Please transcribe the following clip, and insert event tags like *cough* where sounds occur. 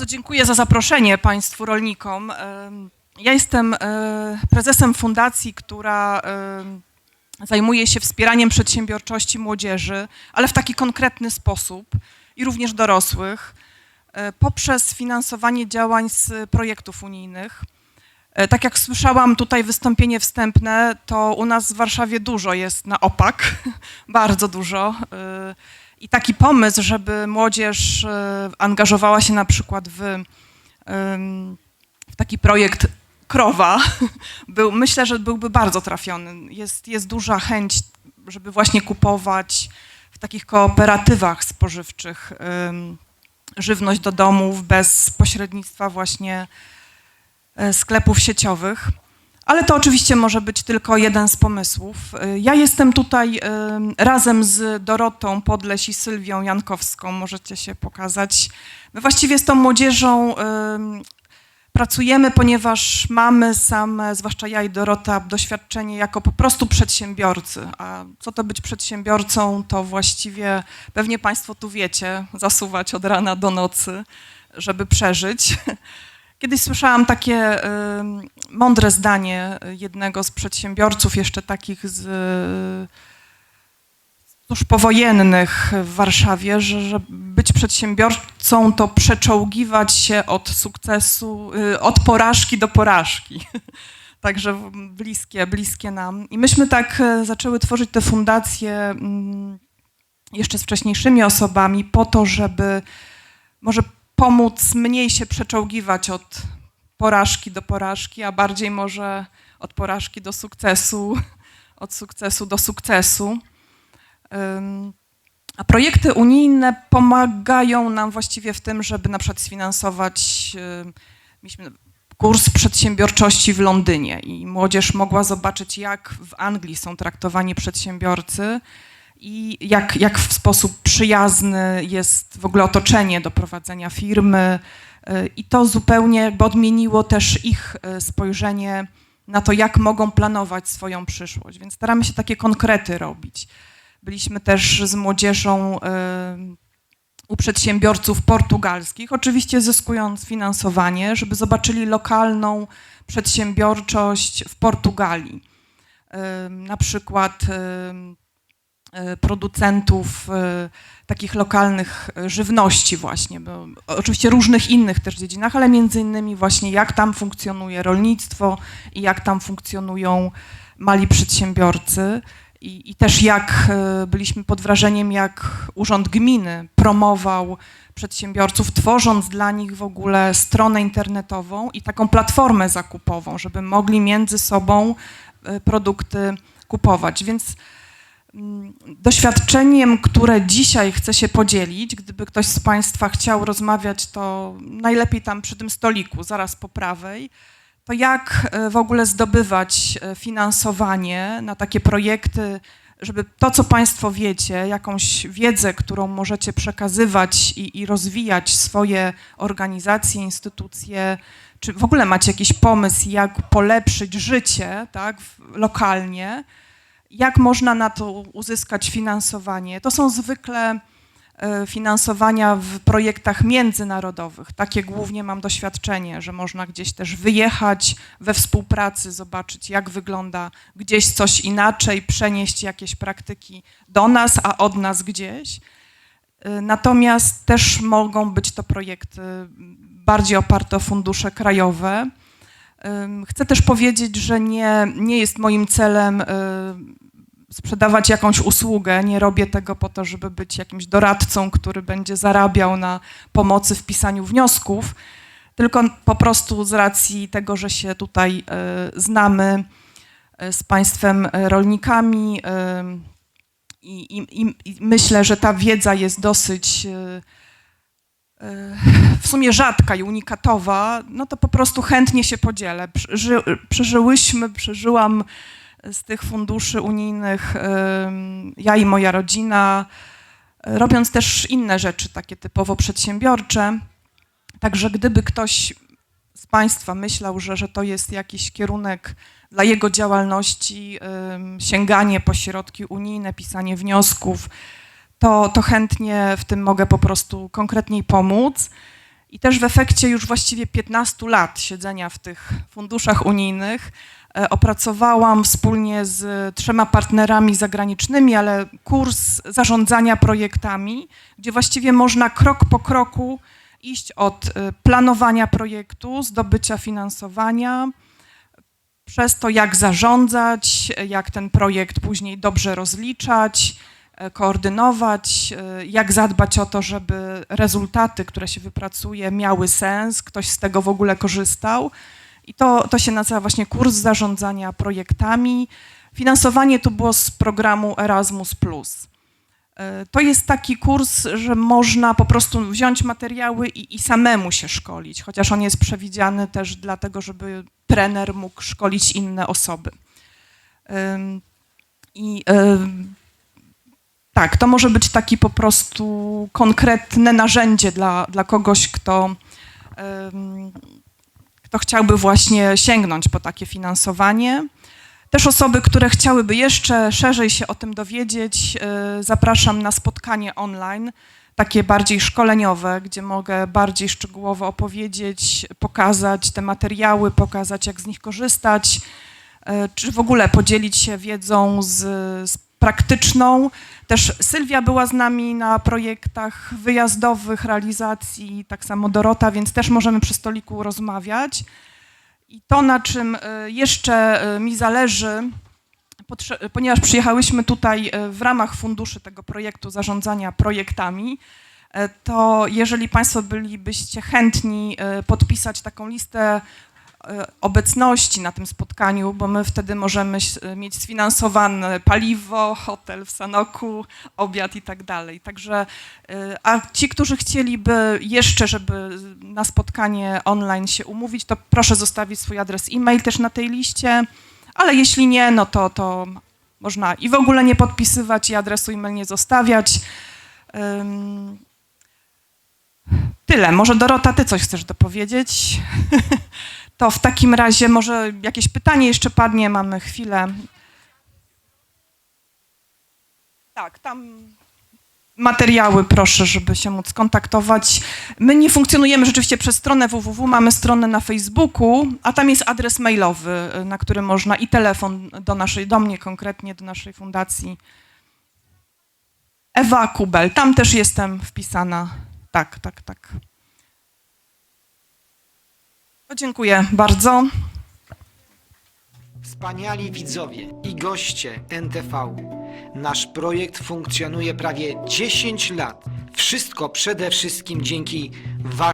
Bardzo dziękuję za zaproszenie Państwu rolnikom. Em, Ja jestem e, prezesem fundacji, która em, zajmuje się wspieraniem przedsiębiorczości młodzieży, ale w taki konkretny sposób i również dorosłych, e, poprzez finansowanie działań z projektów unijnych. E, Tak jak słyszałam tutaj wystąpienie wstępne, to u nas w Warszawie dużo jest na opak, *laughs* bardzo dużo. I taki pomysł, żeby młodzież e, angażowała się na przykład w, w taki projekt krowa, *laughs* był, myślę, że byłby bardzo trafiony. Jest, jest duża chęć, żeby właśnie kupować w takich kooperatywach spożywczych żywność do domów bez pośrednictwa właśnie e, sklepów sieciowych. Ale to oczywiście może być tylko jeden z pomysłów. E, Ja jestem tutaj em, razem z Dorotą Podleś i Sylwią Jankowską, możecie się pokazać. My właściwie z tą młodzieżą em, pracujemy, ponieważ mamy same, zwłaszcza ja i Dorota, doświadczenie jako po prostu przedsiębiorcy. A co to być przedsiębiorcą, to właściwie pewnie Państwo tu wiecie, zasuwać od rana do nocy, żeby przeżyć. *laughs* Kiedyś słyszałam takie ym, mądre zdanie jednego z przedsiębiorców, jeszcze takich z tuż powojennych w Warszawie, że, że być przedsiębiorcą to przeczołgiwać się od sukcesu, y, od porażki do porażki. *laughs* Także bliskie, bliskie nam. I myśmy tak zaczęły tworzyć te fundacje mm, jeszcze z wcześniejszymi osobami po to, żeby może pomóc mniej się przeczołgiwać od porażki do porażki, a bardziej może od porażki do sukcesu, od sukcesu do sukcesu. A projekty unijne pomagają nam właściwie w tym, żeby na przykład sfinansować mieliśmy kurs przedsiębiorczości w Londynie i młodzież mogła zobaczyć, jak w Anglii są traktowani przedsiębiorcy i jak, jak w sposób przyjazny jest w ogóle otoczenie do prowadzenia firmy. Y, I to zupełnie jakby odmieniło też ich y, spojrzenie na to, jak mogą planować swoją przyszłość. Więc staramy się takie konkrety robić. Byliśmy też z młodzieżą y, u przedsiębiorców portugalskich, oczywiście zyskując finansowanie, żeby zobaczyli lokalną przedsiębiorczość w Portugalii. Na przykład producentów y, takich lokalnych y, żywności właśnie, oczywiście różnych innych też dziedzinach, ale między innymi właśnie jak tam funkcjonuje rolnictwo i jak tam funkcjonują mali przedsiębiorcy i, i też jak e, byliśmy pod wrażeniem, jak Urząd Gminy promował przedsiębiorców, tworząc dla nich w ogóle stronę internetową i taką platformę zakupową, żeby mogli między sobą e, produkty kupować. Więc doświadczeniem, które dzisiaj chcę się podzielić, gdyby ktoś z Państwa chciał rozmawiać, to najlepiej tam przy tym stoliku, zaraz po prawej, to jak e, w ogóle zdobywać e, finansowanie na takie projekty, żeby to, co Państwo wiecie, jakąś wiedzę, którą możecie przekazywać i, i rozwijać swoje organizacje, instytucje, czy w ogóle macie jakiś pomysł, jak polepszyć życie tak, lokalnie, jak można na to uzyskać finansowanie. To są zwykle e, finansowania w projektach międzynarodowych. Takie głównie mam doświadczenie, że można gdzieś też wyjechać we współpracy, zobaczyć jak wygląda gdzieś coś inaczej, przenieść jakieś praktyki do nas, a od nas gdzieś. E, Natomiast też mogą być to projekty bardziej oparte o fundusze krajowe. Chcę też powiedzieć, że nie, nie jest moim celem y, sprzedawać jakąś usługę. Nie robię tego po to, żeby być jakimś doradcą, który będzie zarabiał na pomocy w pisaniu wniosków, tylko po prostu z racji tego, że się tutaj y, znamy y, z państwem rolnikami y, i, i, i- myślę, że ta wiedza jest dosyć w sumie rzadka i unikatowa, no to po prostu chętnie się podzielę. Przeży, przeżyłyśmy, przeżyłam z tych funduszy unijnych ja i moja rodzina, robiąc też inne rzeczy, takie typowo przedsiębiorcze. Także gdyby ktoś z Państwa myślał, że, że to jest jakiś kierunek dla jego działalności, sięganie po środki unijne, pisanie wniosków, to, to chętnie w tym mogę po prostu konkretniej pomóc. I też w efekcie już właściwie 15 lat siedzenia w tych funduszach unijnych opracowałam wspólnie z trzema partnerami zagranicznymi, ale kurs zarządzania projektami, gdzie właściwie można krok po kroku iść od e, planowania projektu, zdobycia finansowania, przez to, jak zarządzać, jak ten projekt później dobrze rozliczać, e, koordynować, e, jak zadbać o to, żeby rezultaty, które się wypracuje, miały sens, ktoś z tego w ogóle korzystał. I to, to się nazywa właśnie kurs zarządzania projektami. Finansowanie tu było z programu Erasmus. E, To jest taki kurs, że można po prostu wziąć materiały i, i samemu się szkolić, chociaż on jest przewidziany też dlatego, żeby trener mógł szkolić inne osoby. I tak, to może być taki po prostu konkretne narzędzie dla, dla kogoś, kto, kto chciałby właśnie sięgnąć po takie finansowanie. Też osoby, które chciałyby jeszcze szerzej się o tym dowiedzieć, y, zapraszam na spotkanie online, takie bardziej szkoleniowe, gdzie mogę bardziej szczegółowo opowiedzieć, pokazać te materiały, pokazać jak z nich korzystać, y, czy w ogóle podzielić się wiedzą z, z praktyczną. Też Sylwia była z nami na projektach wyjazdowych, realizacji, tak samo Dorota, więc też możemy przy stoliku rozmawiać. I to, na czym y, jeszcze y, mi zależy, ponieważ przyjechałyśmy tutaj y, w ramach funduszy tego projektu zarządzania projektami, to jeżeli Państwo bylibyście chętni podpisać taką listę obecności na tym spotkaniu, bo my wtedy możemy ś- mieć sfinansowane paliwo, hotel w Sanoku, obiad i tak dalej. Także, y, a ci, którzy chcieliby jeszcze, żeby na spotkanie online się umówić, to proszę zostawić swój adres e-mail też na tej liście, ale jeśli nie, no to, to można i w ogóle nie podpisywać i adresu e-mail nie zostawiać. Tyle. Może Dorota, ty coś chcesz dopowiedzieć? *laughs* To w takim razie może jakieś pytanie jeszcze padnie, mamy chwilę. Tak, tam materiały proszę, żeby się móc kontaktować. My nie funkcjonujemy rzeczywiście przez stronę www, mamy stronę na Facebooku, a tam jest adres mailowy, y, na który można i telefon do naszej, do mnie konkretnie, do naszej fundacji. Ewa Kubel, tam też jestem wpisana. Tak, tak, tak. Dziękuję bardzo. Wspaniali widzowie i goście NTV. Nasz projekt funkcjonuje prawie 10 lat. Wszystko przede wszystkim dzięki Waszym